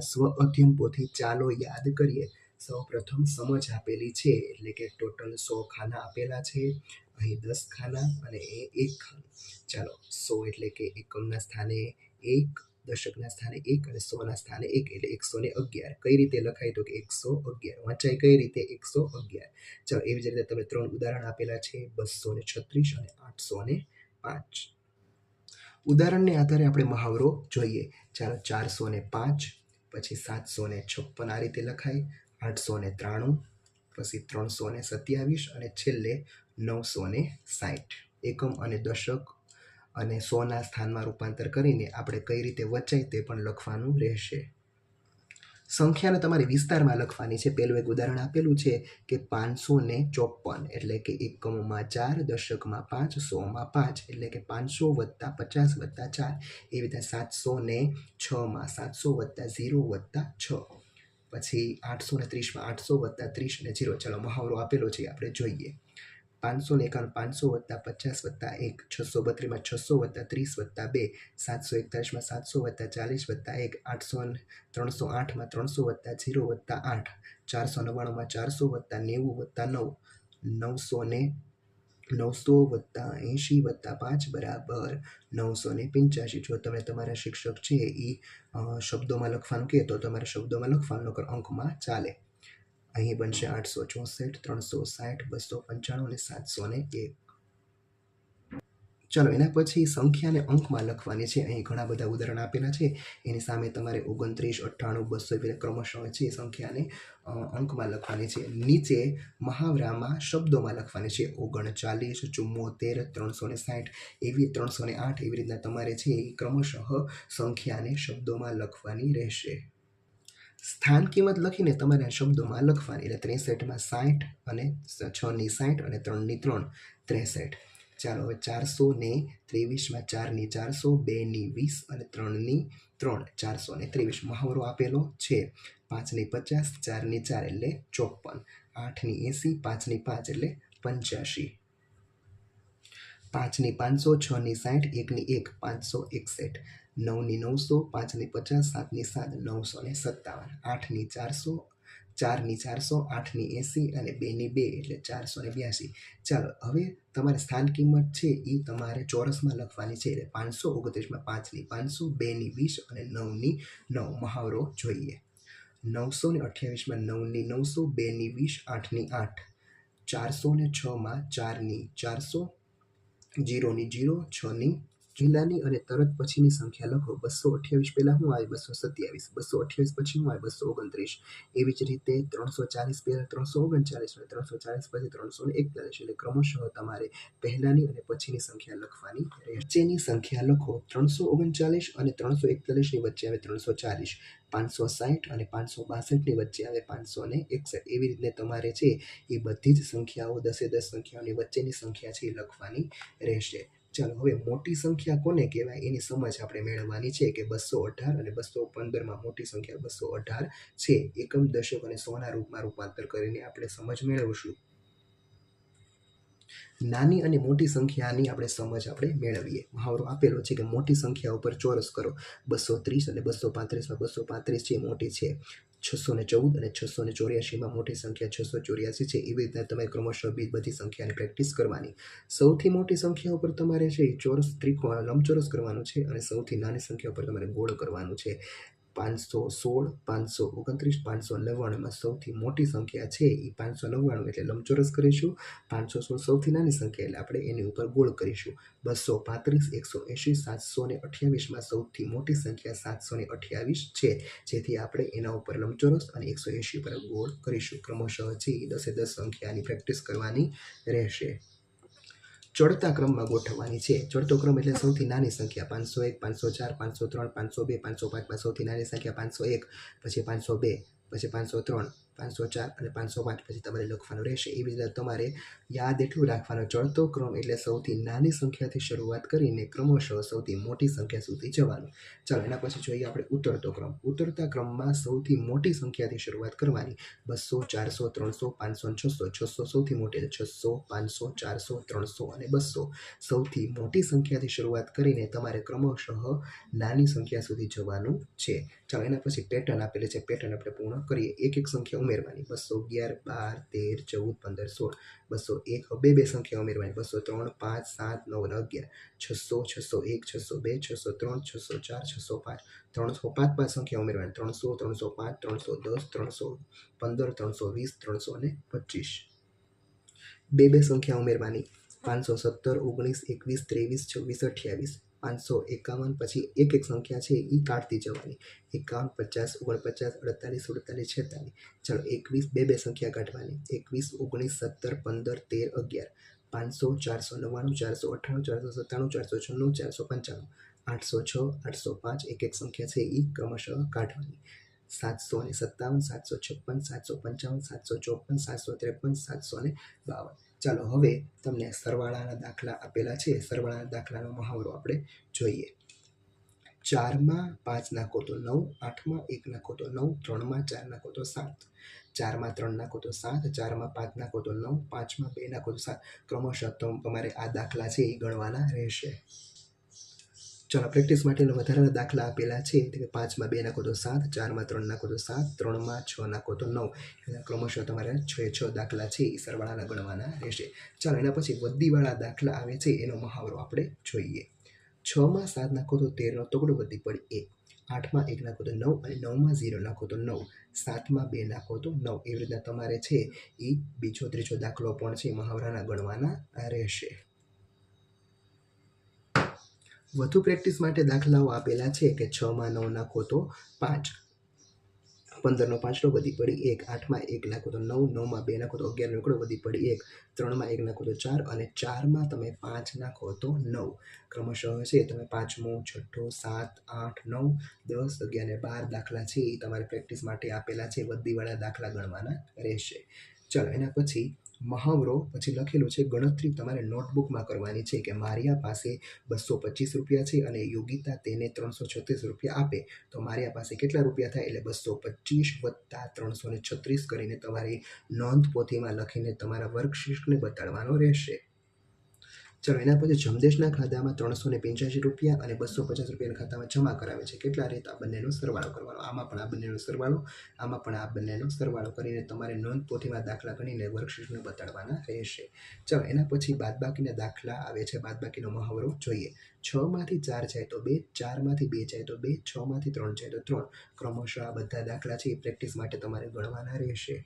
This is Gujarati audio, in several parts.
સ્વ અધ્યયન પોથી ચાલો યાદ કરીએ. સૌ પ્રથમ સમજ આપેલી છે, એટલે કે ટોટલ સો ખાના આપેલા છે. અહીં દસ ખાના અને એ એક ખાનું. ચાલો, સો એટલે કે એકમના સ્થાને એક, દશકના સ્થાને એક અને સોના સ્થાને એક, એટલે એકસો ને અગિયાર. કઈ રીતે લખાય તો કે એકસો અગિયાર? વાંચાય કઈ રીતે? એકસો અગિયાર. ચાલો, એવી જ રીતે તમે ત્રણ ઉદાહરણ આપેલા છે, બસો ને છત્રીસ અને આઠસો ને પાંચ. ઉદાહરણને આધારે આપણે મહાવરો જોઈએ. ચાલો, ચારસો ને પાંચ પછી સાતસો ને છપ્પન આ રીતે લખાય આઠસો ને ત્રાણું, પછી ત્રણસો ને સત્યાવીસ અને છેલ્લે નવસો ને સાઠ એકમ અને દશક અને સોના સ્થાનમાં રૂપાંતર કરીને આપણે કઈ રીતે વચાય તે પણ લખવાનું રહેશે. સંખ્યાને તમારે વિસ્તારમાં લખવાની છે. પહેલું એક ઉદાહરણ આપેલું છે કે પાંચસો ને ચોપન એટલે કે એકમોમાં ચાર દશકમાં પાંચ, સોમાં પાંચ એટલે કે પાંચસો વત્તા પચાસ વત્તા ચાર. એવી રીતે સાતસો ને છમાં સાતસો વત્તા ઝીરો વત્તા છ. પછી આઠસો ને ત્રીસમાં આઠસો વત્તા ત્રીસ ને ઝીરો. ચાલો, મહાવરો આપેલો છે આપણે જોઈએ. પાંચસો એકાવન પાંચસો વત્તા પચાસ વત્તા એક, છસો બત્રીસમાં છસો વત્તા ત્રીસ વત્તા બે, સાતસો એકતાલીસમાં સાતસો વત્તા ચાલીસ વત્તા એક, આઠસો ત્રણસો આઠમાં ત્રણસો વત્તા ઝીરો વત્તા આઠ, ચારસો નવ્વાણુંમાં ચારસો વત્તા નેવું વત્તા નવ, નવસો ને નવસો વત્તા એંશી વત્તા પાંચ બરાબર નવસો ને પંચ્યાસી જો તમે તમારા શિક્ષક છે એ શબ્દોમાં લખવાનું કહે તો તમારે શબ્દોમાં લખવાનું અંકમાં ચાલે. અહીં બનશે આઠસો ચોસઠ, ત્રણસો સાઠ, બસો પંચાણું અને સાતસો ને એક. ચાલો, એના પછી સંખ્યાને અંકમાં લખવાની છે. અહીં ઘણા બધા ઉદાહરણ આપેલા છે. એની સામે તમારે ઓગણત્રીસ, અઠ્ઠાણું, બસો રીતે ક્રમશઃ છે સંખ્યાને અંકમાં લખવાની છે. નીચે મહાવરામાં શબ્દોમાં લખવાની છે. ઓગણચાલીસ, ચુમ્મોતેર, ત્રણસો ને સાઠ. એવી ત્રણસો ને આઠ એવી રીતના તમારે છે એ ક્રમશઃ સંખ્યાને શબ્દોમાં લખવાની રહેશે. સ્થાન કિંમત લખીને તમારે આ શબ્દોમાં લખવાની. એટલે ત્રેસઠમાં સાઠ અને છની સાઠ અને ત્રણની ત્રણ. ત્રેસઠ. ચાલો હવે ચારસો ને ત્રેવીસમાં ચારની ચારસો, બેની વીસ અને ત્રણની ત્રણ. ચારસો ને ત્રેવીસ. મહાવરો આપેલો છે. પાંચની પચાસ, ચારની ચાર એટલે ચોપન આઠની એંસી, પાંચની પાંચ એટલે પંચ્યાસી. પાંચની પાંચસો, છની સાઠ, એકની એક, પાંચસો એકસઠ. નવની નવસો, પાંચની પચાસ, સાતની સાત, નવસો ને સત્તાવન, આઠની ચારસો, ચારની ચારસો, આઠની એંસી અને બેની બે, એટલે ચારસો ને બ્યાસી. ચાલો, હવે તમારે સ્થાન કિંમત છે એ તમારે ચોરસમાં લખવાની છે. એટલે પાંચસો, ઓગણત્રીસમાં પાંચની પાંચસો, બેની વીસ અને નવની નવ. મહાવરો જોઈએ. નવસો ને અઠ્યાવીસમાં નવની નવસો, બેની વીસ, આઠની આઠ. ચારસો ને છમાં ચારની ચારસો, જીરોની જીરો, છની જિલ્લાની અને તરત પછીની સંખ્યા લખો. બસો અઠ્યાવીસ પહેલાં હું આવે? બસો સત્યાવીસ. બસો અઠ્યાવીસ પછી હું આવે? બસો ઓગણત્રીસ. એવી જ રીતે ત્રણસો ચાલીસ પહેલાં ત્રણસો ઓગણચાલીસ અને ત્રણસો ચાલીસ પછી ત્રણસો ને એકતાલીસ. એટલે ક્રમશઃ તમારે પહેલાંની અને પછીની સંખ્યા લખવાની વચ્ચેની સંખ્યા લખો. ત્રણસો ઓગણચાલીસ અને ત્રણસો એકતાલીસની વચ્ચે આવે ત્રણસો ચાલીસ. પાંચસો સાઠ અને પાંચસો બાસઠની વચ્ચે આવે પાંચસો ને એકસઠ. એવી રીતે તમારે છે એ બધી જ સંખ્યાઓ, દસે દસ સંખ્યાઓની વચ્ચેની સંખ્યા છે એ લખવાની રહેશે. ચાલો, હવે મોટી સંખ્યા કોને કહેવાય? એની સમજ આપણે મેળવવાની છે કે બસો અઢાર અને બસો પંદરમાં મોટી સંખ્યા બસો અઢાર છે. એકમ દશક અને સોના રૂપમાં રૂપાંતર કરીને આપણે સમજ મેળવશું. નાની અને મોટી સંખ્યાની આપણે સમજ આપણે મેળવીએ. મહાવરો આપેલો છે કે મોટી સંખ્યા ઉપર ચોરસ કરો. બસો ત્રીસ અને બસો પાંત્રીસમાં બસો પાંત્રીસ એ મોટી છે. છસો ને ચૌદ અને છસો ને ચોર્યાસીમાં મોટી સંખ્યા છસો ચોર્યાસી છે. એવી રીતના તમે ક્રમશઃ બધી સંખ્યાની પ્રેક્ટિસ કરવાની. સૌથી મોટી સંખ્યા ઉપર તમારે છે ચોરસ ત્રિકોણ લંબચોરસ કરવાનું છે અને સૌથી નાની સંખ્યા ઉપર તમારે ગોળ કરવાનું છે. પાંચસો સોળ, પાંચસો ઓગણત્રીસ, પાંચસો નવ્વાણુંમાં સૌથી મોટી સંખ્યા છે એ પાંચસો નવ્વાણું એટલે લંબચોરસ કરીશું. પાંચસો સોળ સૌથી નાની સંખ્યા એટલે આપણે એની ઉપર ગોળ કરીશું. બસો પાંત્રીસ, એકસો એંશી, સાતસો ને અઠ્યાવીસમાં સૌથી મોટી સંખ્યા સાતસો ને અઠ્યાવીસ છે. જેથી આપણે એના ઉપર લંબચોરસ અને એકસો એંશી પર ગોળ કરીશું. ક્રમશઃ છે દસે દસ સંખ્યાની પ્રેક્ટિસ કરવાની રહેશે. ચડતા ક્રમમાં ગોઠવવાની છે. ચડતો ક્રમ એટલે સૌથી નાની સંખ્યા, પાંચસો એક, પાંચસો ચાર, પાંચસો ત્રણ, પાંચસો બે, પાંચસો પાંચમાં સૌથી નાની સંખ્યા પાંચસો એક, પછી પાંચસો બે, પછી પાંચસો ત્રણ, પાંચસો ચાર અને પાંચસો પાંચ, પછી તમારે લખવાનું રહેશે. એવી રીતે તમારે યાદ એટલું રાખવાનો ચડતો ક્રમ એટલે સૌથી નાની સંખ્યાથી શરૂઆત કરીને ક્રમશઃ સૌથી મોટી સંખ્યા સુધી જવાનું. ચાલો, એના પછી જોઈએ આપણે ઉતરતો ક્રમ. ઉતરતા ક્રમમાં સૌથી મોટી સંખ્યાથી શરૂઆત કરવાની. બસો, ચારસો, ત્રણસો, પાંચસો અને છસો. છસો સૌથી મોટી છસો, પાંચસો, ચારસો, ત્રણસો અને બસો. સૌથી મોટી સંખ્યાથી શરૂઆત કરીને તમારે ક્રમશઃ નાની સંખ્યા સુધી જવાનું છે. ચાલો, એના પછી પેટર્ન આપેલી છે. પેટર્ન આપણે પૂર્ણ કરીએ. એક એક સંખ્યા ઉમેરવાની. બસો અગિયાર, બાર, તેર, ચૌદ, પંદર, સોળ. બસો એક, બે બે સંખ્યા ઉમેરવાની. બસો ત્રણ, પાંચ, સાત, નવ, અને અગિયાર. છસો છસો એક, છસો બે, છસો ત્રણ, છસો ચાર, છસો પાંચ. ત્રણસો પાંચ પાંચ સંખ્યા ઉમેરવાની. ત્રણસો ત્રણસો પાંચ, ત્રણસો દસ, ત્રણસો પંદર, ત્રણસો વીસ, ત્રણસો અને પચીસ. બે બે સંખ્યા ઉમેરવાની. પાંચસો સત્તર, ઓગણીસ, એકવીસ, ત્રેવીસ, છવ્વીસ, અઠ્યાવીસ પાંચસો એકાવન પછી એક એક સંખ્યા છે એ કાઢતી જવાની. એકાવન, પચાસ, ઓગણપચાસ, અડતાલીસ સુડતાલીસ છેતાલીસ. ચાલો એકવીસ, બે બે સંખ્યા કાઢવાની. એકવીસ, ઓગણીસ, સત્તર, પંદર, તેર, અગિયાર. પાંચસો, ચારસો નવ્વાણું, ચારસો અઠ્ઠાણું, ચારસો સત્તાણું, ચારસો છન્નું, ચારસો પંચાણું. આઠસો છ, આઠસો પાંચ, એક એક સંખ્યા છે એ ક્રમશઃ કાઢવાની. સાતસો ને સત્તાવન, સાતસો છપ્પન, સાતસો પંચાવન, સાતસો ચોપન, સાતસો ત્રેપન, સાતસો ને બાવન. ચાલો હવે તમને સરવાળાના દાખલા આપેલા છે. સરવાળાના દાખલાનો મહાવરો આપણે જોઈએ. ચારમાં પાંચ નાખો તો નવ, આઠમાં એક નાખો તો નવ, ત્રણમાં ચાર નાખો તો સાત. ચારમાં ત્રણ નાખો તો સાત, ચારમાં પાંચ નાખો તો નવ, પાંચમાં બે નાખો તો સાત. ક્રમશઃ તમ- તમારે આ દાખલા છે એ ગણવાના રહેશે. ચાલો પ્રેક્ટિસ માટેના વધારાના દાખલા આપેલા છે એટલે કે પાંચમાં બે નાખો તો સાત, ચારમાં ત્રણ નાખો તો સાત, ત્રણમાં છ નાખો તો નવ. એના ક્રમશઃ તમારે છ છ દાખલા છે એ સરવાળાના ગણવાના રહેશે. ચાલો એના પછી વધીવાળા દાખલા આવે છે, એનો મહાવરો આપણે જોઈએ. છમાં સાત નાખો તો તેરનો તગડો વધી પડી એક આઠમાં એક નાખો તો નવ અને નવમાં ઝીરો નાખો તો નવ. સાતમાં બે નાખો તો નવ. એવી રીતના તમારે છે એ બીજો ત્રીજો દાખલો પણ છે, મહાવરાના ગણવાના રહેશે. વધુ પ્રેક્ટિસ માટે દાખલાઓ આપેલા છે કે છમાં નવ નાખો તો પાંચ. પંદરનો પાંચડો વધી પડી એક. આઠમાં એક નાખો તો નવ. નવમાં બે નાખો તો અગિયારનો એકડો વધી પડી એક. ત્રણમાં એક નાખો તો ચાર અને ચારમાં તમે પાંચ નાખો તો નવ. ક્રમશઃ છે તમે પાંચમો, છઠ્ઠો, સાત, આઠ, નવ, દસ, અગિયાર અને બાર દાખલા છે. એ તમારે પ્રેક્ટિસ માટે આપેલા છે. વધીવાળા દાખલા ગણવાના રહેશે. ચાલો એના પછી મહાવરો પછી લખેલું છે, ગણતરી તમારે નોટબુકમાં કરવાની છે કે મારિયા પાસે બસો પચીસ રૂપિયા છે અને યોગિતા તેને ત્રણસો છત્રીસ રૂપિયા આપે. તો મારિયા પાસે કેટલા રૂપિયા થાય? એટલે બસો પચીસ વત્તા ત્રણસો ને છત્રીસ કરીને તમારી નોંધ પોથીમાં લખીને તમારા વર્કશીટને બતાડવાનો રહેશે. ચલો એના પછી જમદેશના ખાતામાં ત્રણસો ને પંચ્યાસી રૂપિયા અને બસો પચાસ રૂપિયાના ખાતામાં જમા કરાવે છે. કેટલા રેત આ બંનેનો સરવાળો કરવાનો? આમાં પણ આ બંનેનો સરવાળો, આમાં પણ આ બંનેનો સરવાળો કરીને તમારે નોંધ પોથીમાં દાખલા ગણીને વર્કશીટને બતાડવાના રહેશે. ચલો, એના પછી બાદબાકીના દાખલા આવે છે. બાદબાકીનો મહાવરો જોઈએ. છમાંથી ચાર જાય તો બે ચારમાંથી બે જાય તો બે છમાંથી ત્રણ જાય તો ત્રણ. ક્રમશઃ આ બધા દાખલા છે. એ પ્રેક્ટિસ માટે તમારે ગણવાના રહેશે.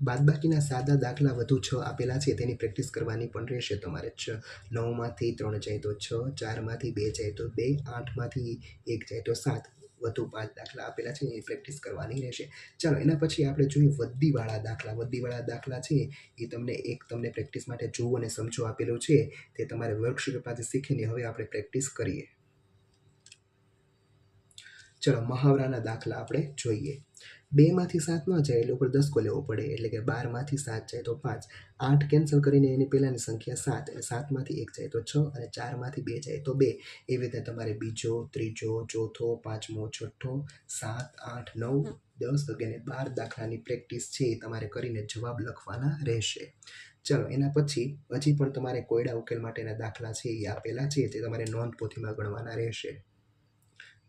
બાદબાકીના સાદા દાખલા વધુ છ આપેલા છે. તેની પ્રેક્ટિસ કરવાની પણ રહેશે તમારે છ. નવમાંથી ત્રણ જાય તો છ, ચારમાંથી બે જાય તો બે, આઠમાંથી એક જાય તો સાત. વધુ પાંચ દાખલા આપેલા છે. એ પ્રેક્ટિસ કરવાની રહેશે. ચાલો, એના પછી આપણે જોઈએ વદ્દીવાળા દાખલા. વદ્દીવાળા દાખલા છે એ તમને એક તમને પ્રેક્ટિસ માટે જોવું અને સમજો આપેલું છે. તે તમારે વર્કશીટ પાસે શીખીને હવે આપણે પ્રેક્ટિસ કરીએ. ચલો, મહાવરાના દાખલા આપણે જોઈએ. બેમાંથી સાત ન જાય એટલે ઉપર દસકો લેવો પડે એટલે કે બારમાંથી સાત જાય તો પાંચ. આઠ કેન્સલ કરીને એની પહેલાંની સંખ્યા સાત એટલે સાતમાંથી એક જાય તો છ અને ચારમાંથી બે જાય તો બે. એવી રીતે તમારે બીજો ત્રીજો ચોથો પાંચમો છઠ્ઠો સાત આઠ નવ દસ અગિયાર બાર દાખલાની પ્રેક્ટિસ છે એ તમારે કરીને જવાબ લખવાના રહેશે. ચલો એના પછી હજી પણ તમારે કોયડા ઉકેલ માટેના દાખલા છે એ આપેલા છે તે તમારે નોંધ પોથીમાં ગણવાના રહેશે.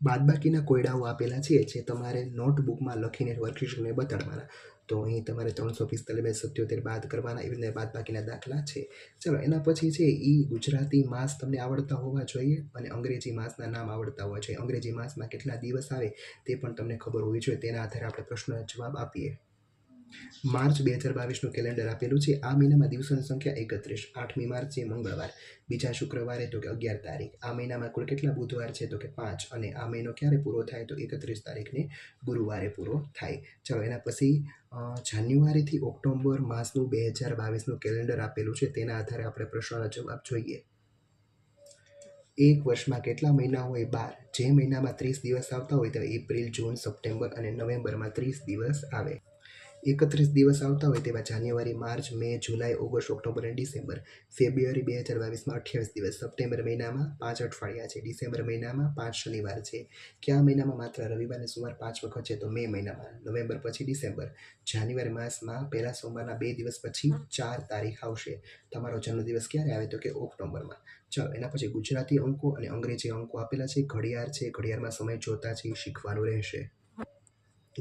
બાદબાકીના કોયડાઓ આપેલા છે, જે તમારે નોટબુકમાં લખીને વર્કશીટને બતાડવાના. તો અહીં તમારે ત્રણસો પિસ્તાલીસ સત્યોતેર બાદ કરવાના, એવી રીતે બાદબાકીના દાખલા છે. ચલો, એના પછી છે એ ગુજરાતી માસ તમને આવડતા હોવા જોઈએ અને અંગ્રેજી માસના નામ આવડતા હોવા જોઈએ. અંગ્રેજી માસમાં કેટલા દિવસ આવે તે પણ તમને ખબર હોવી જોઈએ. તેના આધારે આપણે પ્રશ્નનો જવાબ આપીએ. માર્ચ બે હજાર બાવીસનું કેલેન્ડર આપેલું છે. આ મહિનામાં દિવસોની સંખ્યા એકત્રીસ, આઠમી માર્ચ છે મંગળવાર, બીજા શુક્રવારે તો કે અગિયાર તારીખ. આ મહિનામાં કુલ કેટલા બુધવાર છે તો કે પાંચ અને આ મહિનો ક્યારે પૂરો થાય તો એકત્રીસ તારીખને ગુરુવારે પૂરો થાય. ચાલો, એના પછી જાન્યુઆરીથી ઓક્ટોબર માસનું બે હજાર બાવીસનું કેલેન્ડર આપેલું છે. તેના આધારે આપણે પ્રશ્નોના જવાબ જોઈએ. એક વર્ષમાં કેટલા મહિના હોય? બાર. જે મહિનામાં ત્રીસ દિવસ આવતા હોય તો એપ્રિલ, જૂન, સપ્ટેમ્બર અને નવેમ્બરમાં ત્રીસ દિવસ આવે. એકત્રીસ દિવસ આવતા હોય તેવા January, March, May, July, August, October અને ડિસેમ્બર. ફેબ્રુઆરી બે હજાર બાવીસમાં અઠ્યાવીસ દિવસ. સપ્ટેમ્બર મહિનામાં પાંચ અઠવાડિયા છે. ડિસેમ્બર મહિનામાં પાંચ શનિવાર છે. કયા મહિનામાં માત્ર? રવિવાર અને સોમવાર પાંચ વખત છે. તો મે મહિનામાં. નવેમ્બર પછી ડિસેમ્બર. જાન્યુઆરી માસમાં પહેલા સોમવારના બે દિવસ પછી ચાર તારીખ આવશે. તમારો જન્મદિવસ ક્યારે આવે તો કે ઓક્ટોબરમાં? ચાલો, એના પછી ગુજરાતી અંકો અને અંગ્રેજી અંકો આપેલા છે. ઘડિયાળ છે. ઘડિયાળમાં સમય જોતા છે. શીખવાનું રહેશે.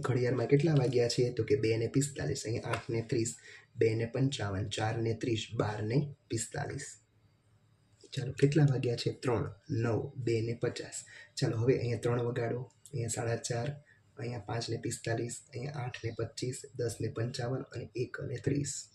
ઘડિયાળમાં કેટલા વાગ્યા છે? તો કે બે ને પિસ્તાલીસ. અહીંયા આઠ ને ત્રીસ, બે ને પંચાવન, ચાર ને ત્રીસ, બાર ને પિસ્તાલીસ. ચાલો, કેટલા વાગ્યા છે? ત્રણ, નવ, બે ને પચાસ. ચાલો, હવે અહીંયા ત્રણ વગાડો. અહીંયા સાડા ચાર, અહીંયા પાંચ ને પિસ્તાલીસ, અહીંયા આઠ ને પચીસ, દસ ને પંચાવન અને એક અને ત્રીસ.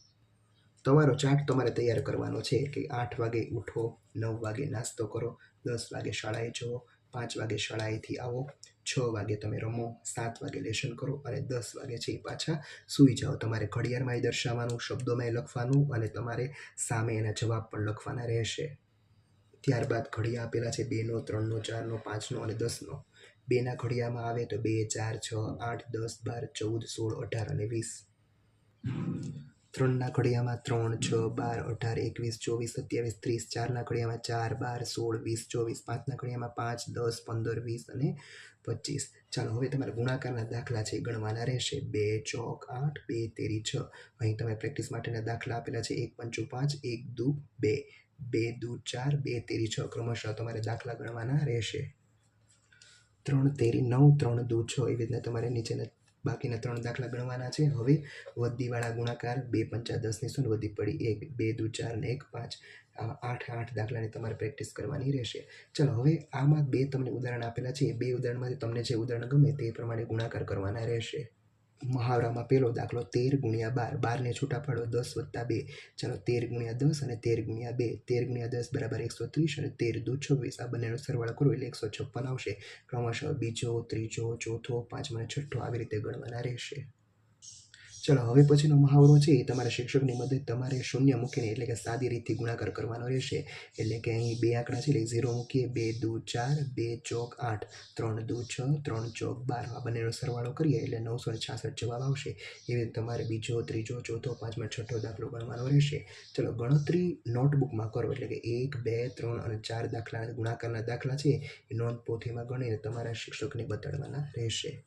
તમારો ચાર્ટ તમારે તૈયાર કરવાનો છે કે આઠ વાગે ઉઠો, નવ વાગે નાસ્તો કરો, દસ વાગે શાળાએ જુઓ, પાંચ વાગે શાળાએથી આવો છ વાગે તમે રમો, સાત વાગે લેશન કરો અને દસ વાગે છે એ પાછા સૂઈ જાઓ. તમારે ઘડિયાળમાં એ દર્શાવવાનું શબ્દોમાં એ લખવાનું અને તમારે સામે એના જવાબ પણ લખવાના રહેશે. ત્યારબાદ ઘડિયા આપેલા છે બેનો, ત્રણનો, ચારનો, પાંચનો અને દસનો. બેના ઘડિયામાં આવે તો બે, ચાર, છ, આઠ, દસ, બાર, ચૌદ, સોળ, અઢાર અને વીસ. ત્રણના ઘડિયામાં ત્રણ, છ, બાર, અઢાર, એકવીસ, ચોવીસ, સત્યાવીસ, ત્રીસ, ચારના ઘડિયામાં ચાર, બાર, સોળ, વીસ, ચોવીસ, પાંચના ઘડિયામાં પાંચ, દસ, પંદર, વીસ અને પચીસ. ચાલો, હવે તમારા ગુણાકારના દાખલા છે ગણવાના રહેશે. બે, ચોક, આઠ, બે, તેરી, છ. અહીં તમે પ્રેક્ટિસ માટેના દાખલા આપેલા છે. એક, પંચું, પાંચ, એક, દુ, બે. બે, દુ, ચાર, બે, તેરી, છ. ક્રમશઃ તમારે દાખલા ગણવાના રહેશે. ત્રણ, તેરી, નવ, ત્રણ, દુ, છ. એવી રીતના તમારે નીચેના બાકીના ત્રણ દાખલા ગણવાના છે. હવે વધીવાળા ગુણાકાર બે પંચા દસની શું વધી પડી એક, બે દુ ચાર ને એક પાંચ. આઠ આઠ દાખલાની તમારે પ્રેક્ટિસ કરવાની રહેશે. ચલો, હવે આમાં બે તમને ઉદાહરણ આપેલા છે. એ બે ઉદાહરણમાંથી તમને જે ઉદાહરણ ગમે તે પ્રમાણે ગુણાકાર કરવાના રહેશે. મહાવરામાં પહેલો દાખલો તેર ગુણ્યા બાર. બારને છૂટા પાડો, દસ વત્તા બે. ચાલો તેર ગુણ્યા દસ અને તેર ગુણ્યા બે. તેર ગુણ્યા દસ બરાબર એકસો ત્રીસ અને તેર દુ છવ્વીસ. આ બંનેનો સરવાળો કરો એટલે એકસો છપ્પન આવશે. ક્રમશઃ બીજો, ત્રીજો, ચોથો પાંચમો અને છઠ્ઠો આવી રીતે ગણવાના રહેશે. ચલો, હવે પછીનો મહાવરો છે, એ તમારા શિક્ષકની મદદ તમારે શૂન્ય મૂકીને, એટલે કે સાદી રીતથી ગુણાકાર કરવાનો રહેશે. એટલે કે અહીં બે આંકડા છે, એટલે ઝીરો મૂકીએ, બે દૂ ચાર, બે ચોક આઠ, ત્રણ દૂ છ, ત્રણ ચોક બાર. આ બંનેનો સરવાળો કરીએ, એટલે નવસો ને છાસઠ જવાબ આવશે. એવી રીતે તમારે બીજો, ત્રીજો, ચોથો, પાંચમો, છઠ્ઠો દાખલો ગણવાનો રહેશે. ચલો, ગણતરી નોટબુકમાં કરો, એટલે કે એક, બે, ત્રણ અને ચાર દાખલા ગુણાકારના દાખલા છે, એ નોંધ પોથીમાં ગણીને તમારા શિક્ષકને બતાડવાના રહેશે.